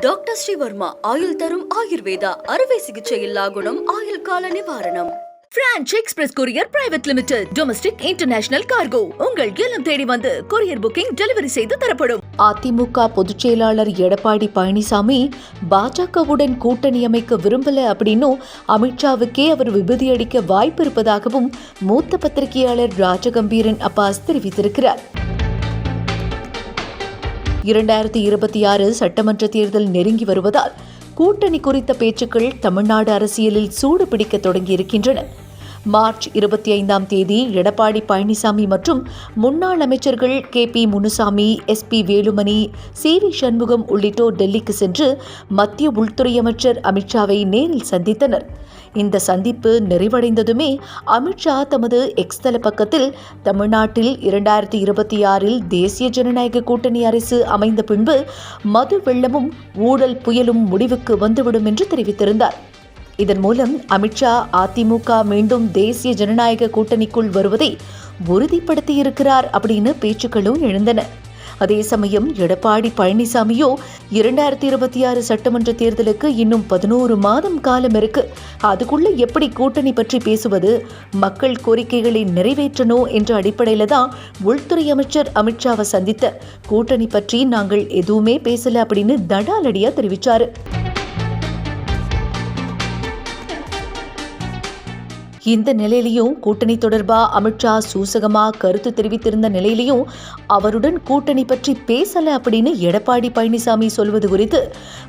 Doctor Sreevarma ஆயுள் தரும் ஆயுர்வேதா அறுவை சிகிச்சை இல்லா குணம் ஆயுள் கால நிவாரணம். Branch express courier private limited domestic international cargo உங்கள் இல்லம் தேடி வந்து கொரியர் புக்கிங் டெலிவரி செய்து தரப்படும். அதிமுக பொதுச் செயலாளர் எடப்பாடி பழனிசாமி பாஜகவுடன் கூட்டணி அமைக்க விரும்பல அப்படின்னும் அமித்ஷாவுக்கே அவர் விபதி அடிக்க வாய்ப்பு இருப்பதாகவும் மூத்த பத்திரிகையாளர் ராஜகம்பீரன் அப்பாஸ் தெரிவித்திருக்கிறார். இரண்டாயிரத்தி இருபத்தி ஆறு சட்டமன்ற தேர்தல் நெருங்கி வருவதால் கூட்டணி குறித்த பேச்சுக்கள் தமிழ்நாடு அரசியலில் சூடு பிடிக்க தொடங்கியிருக்கின்றன. மார்ச் இருபத்தி ஐந்தாம் தேதி எடப்பாடி பழனிசாமி மற்றும் முன்னாள் அமைச்சர்கள் K P Munusamy S P Velumani C V Shanmugam உள்ளிட்டோர் டெல்லிக்கு சென்று மத்திய உள்துறை அமைச்சர் அமித்ஷாவை நேரில் சந்தித்தனர். இந்த சந்திப்பு நிறைவடைந்ததுமே அமித்ஷா தமது எக்ஸ்தல பக்கத்தில் தமிழ்நாட்டில் இரண்டாயிரத்தி இருபத்தி ஆறில் தேசிய ஜனநாயக கூட்டணி அரசு அமைந்த பின்பு மது வெள்ளமும் ஊழல் புயலும் முடிவுக்கு வந்துவிடும் என்று தெரிவித்திருந்தார். இதன் மூலம் அமித்ஷா அதிமுக மீண்டும் தேசிய ஜனநாயக கூட்டணிக்குள் வருவதை உறுதிப்படுத்தியிருக்கிறார் அப்படின்னு பேச்சுக்களும் எழுந்தன. அதே சமயம் எடப்பாடி பழனிசாமியோ இரண்டாயிரத்தி இருபத்தி ஆறு சட்டமன்ற தேர்தலுக்கு இன்னும் பதினோரு மாதம் காலம் இருக்கு. அதுக்குள்ள எப்படி கூட்டணி பற்றி பேசுவது மக்கள் கோரிக்கைகளை நிறைவேற்றணும் என்ற அடிப்படையில தான் உள்துறை அமைச்சர் அமித்ஷாவை சந்தித்த. கூட்டணி பற்றி நாங்கள் எதுவுமே பேசல அப்படின்னு தடாலடியா தெரிவிச்சாரு. இந்த நிலையிலையும் கூட்டணி தொடர்பாக அமித்ஷா சூசகமாக கருத்து தெரிவித்திருந்த நிலையிலையும் அவருடன் கூட்டணி பற்றி பேசல அப்படின்னு எடப்பாடி பழனிசாமி சொல்வது குறித்து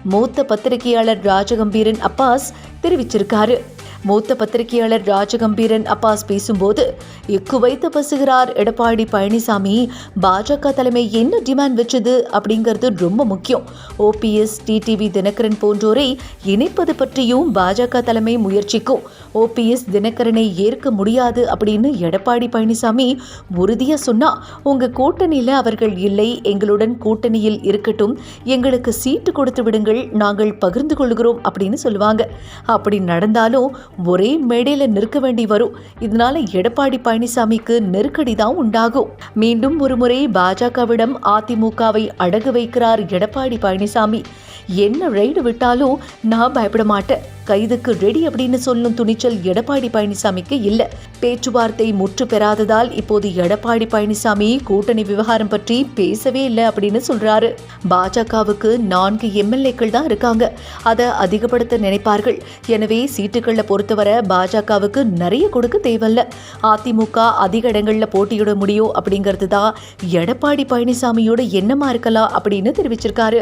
மூத்த பத்திரிகையாளர் ராஜகம்பீரன் அப்பாஸ் தெரிவிச்சிருக்காரு. மூத்த பத்திரிகையாளர் ராஜகம்பீரன் அப்பாஸ் பேசும்போது எக்கு வைத்து எடப்பாடி பழனிசாமி. பாஜக தலைமை என்ன டிமாண்ட் வச்சது? அப்படிங்கிறது ரொம்ப முக்கியம். ஓபிஎஸ் டிடிவி தினகரன் போன்றோரை இணைப்பது பற்றியும் பாஜக தலைமை முயற்சிக்கும். ஓபிஎஸ் தினகரனை ஏற்க முடியாது அப்படின்னு எடப்பாடி பழனிசாமி உறுதியாக சொன்னா உங்க கூட்டணியில் அவர்கள் இல்லை. எங்களுடன் கூட்டணியில் இருக்கட்டும். எங்களுக்கு சீட்டு கொடுத்து விடுங்கள். நாங்கள் பகிர்ந்து கொள்கிறோம். அப்படின்னு சொல்லுவாங்க. அப்படி நடந்தாலும் ஒரே மேடையில நிற்க வேண்டி வரும். இதனால எடப்பாடி பழனிசாமிக்கு நெருக்கடி தான் உண்டாகும். மீண்டும் ஒருமுறை பாஜகவிடம் அதிமுகவை அடகு வைக்கிறார் எடப்பாடி பழனிசாமி. என்ன ரைடு விட்டாலும் நான் பயப்பட மாட்டேன். கைதுக்கு ரெடி அப்படின்னு சொல்லும் துணிச்சல் எடப்பாடி பழனிசாமிக்கு இல்லை. பேச்சுவார்த்தை முற்று பெறாததால் இப்போது எடப்பாடி பழனிசாமி கூட்டணி விவகாரம் பற்றி பேசவே இல்லை அப்படின்னு சொல்றாரு. பாஜகவுக்கு நான்கு எம்எல்ஏக்கள் தான் இருக்காங்க. அதை அதிகப்படுத்த நினைப்பார்கள். எனவே சீட்டுகளில் பொறுத்தவரை பாஜகவுக்கு நிறைய கொடுக்க தேவையில்ல. அதிமுக அதிக இடங்களில் போட்டியிட முடியும் அப்படிங்கிறது தான் எடப்பாடி பழனிசாமியோட எண்ணமா இருக்கலாம் அப்படின்னு தெரிவிச்சிருக்காரு.